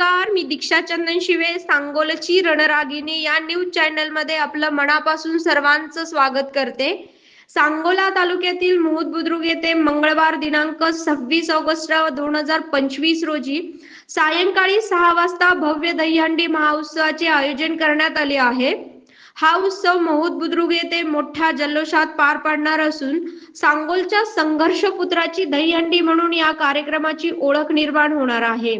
नमस्कार मी दीक्षा चंदन शिवे सांगोलची रणरागिणी. या न्यूज चॅनलमध्ये आपलं मनापासून सर्वांचं स्वागत करते. सांगोला तालुक्यातील मुहुद बुद्रुक येथे मंगळवार दिनांक सव्वीस ऑगस्ट दोन हजार पंचवीस रोजी सायंकाळी सहा वाजता भव्य दहीहंडी महाउत्सवाचे आयोजन करण्यात आले आहे. हा उत्सव महोद बुद्रुक येथे मोठ्या जल्लोषात पार पडणार असून सांगोलच्या संघर्ष पुत्राची दहीहंडी म्हणून या कार्यक्रमाची ओळख निर्माण होणार आहे.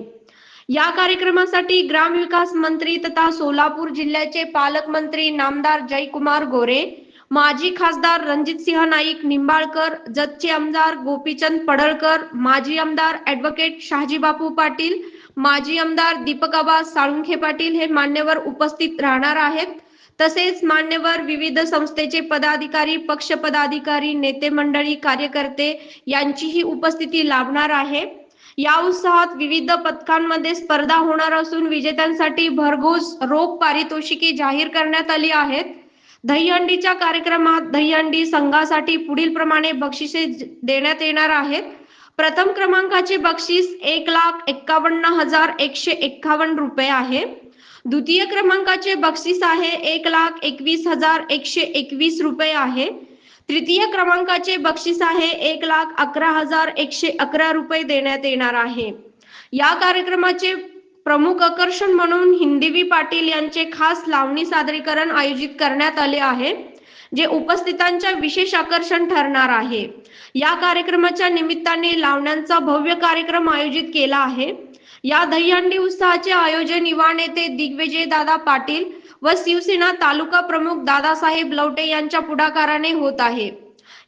या कार्यक्रमासाठी ग्रामविकास मंत्री तथा सोलापूर जिल्ह्याचे पालकमंत्री नामदार जयकुमार गोरे माजी खासदार रणजितसिंह नाईक निंबाळकर जतचे आमदार गोपीचंद पडळकर माजी आमदार ऍडव्होकेट शहाजीबापू पाटील माजी आमदार दीपकाबा साळुंखे पाटील हे मान्यवर उपस्थित राहणार आहेत. तसेच मान्यवर विविध संस्थेचे पदाधिकारी पक्ष पदाधिकारी नेते मंडळी कार्यकर्ते यांचीही उपस्थिती लाभणार आहे. या उत्सवात विविध पथकांमध्ये स्पर्धा होणार असून विजेत्यांसाठी भरघोस रोख पारितोषिके जाहीर करण्यात आली आहेत. दहीहंडीच्या कार्यक्रमात दहीहंडी संघासाठी पुढील प्रमाणे बक्षिसे देण्यात येणार आहेत. प्रथम क्रमांकाचे बक्षीस एक लाख एक्कावन्न हजार एकशे एक्कावन्न रुपये आहे. द्वितीय क्रमांकाचे बक्षीस आहे एक लाख एकवीस हजार एकशे एकवीस रुपये आहे. तृतीय क्रमांकाचे बक्षीस आहे एक लाख अकरा हजार एकशे अकरा रुपये देण्यात येणार आहे. या कार्यक्रमाचे प्रमुख आकर्षण म्हणून हिंदीवी पाटील यांचे खास लावणी सादरीकरण आयोजित करण्यात आले आहे जे उपस्थितांच्या विशेष आकर्षण ठरणार आहे. या कार्यक्रमाच्या निमित्ताने लावण्यांचा भव्य कार्यक्रम आयोजित केला आहे. या दहीहंडी उत्साहाचे आयोजन युवा नेते दिग्विजय दादा पाटील व शिवसेना तालुका प्रमुख दादासाहेब लवटे यांच्या पुढाकाराने होत आहे.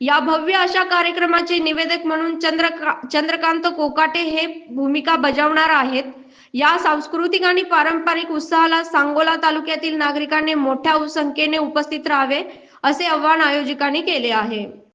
या भव्य अशा कार्यक्रमाचे निवेदक म्हणून चंद्रका चंद्रकांत कोकाटे हे भूमिका बजावणार आहेत. या सांस्कृतिक आणि पारंपरिक उत्सवाला सांगोला तालुक्यातील नागरिकांनी मोठ्या संख्येने उपस्थित राहावे असे आवाहन आयोजकांनी केले आहे.